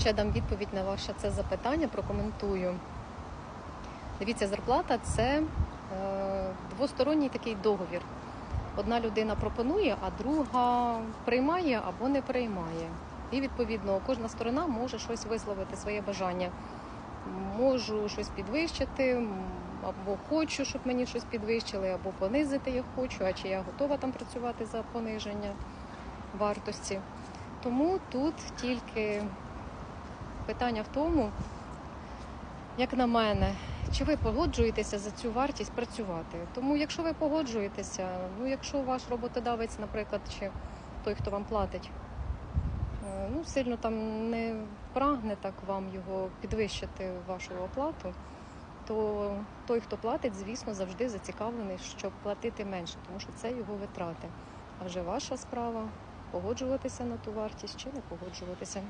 ще дам відповідь на ваше це запитання, прокоментую. Дивіться, зарплата це е, двосторонній такий договір. Одна людина пропонує, а друга приймає або не приймає. І відповідно кожна сторона може щось висловити своє бажання. Можу щось підвищити, або хочу, щоб мені щось підвищили, або понизити я хочу, а чи я готова там працювати за пониження вартості. Тому тут тільки питання в тому, як на мене, чи ви погоджуєтеся за цю вартість працювати? Тому, якщо ви погоджуєтеся, ну якщо ваш роботодавець, наприклад, чи той, хто вам платить, е, ну сильно там не прагне так вам його підвищити вашу оплату, то той, хто платить, звісно, завжди зацікавлений, щоб платити менше, тому що це його витрати. А вже ваша справа погоджуватися на ту вартість чи не погоджуватися.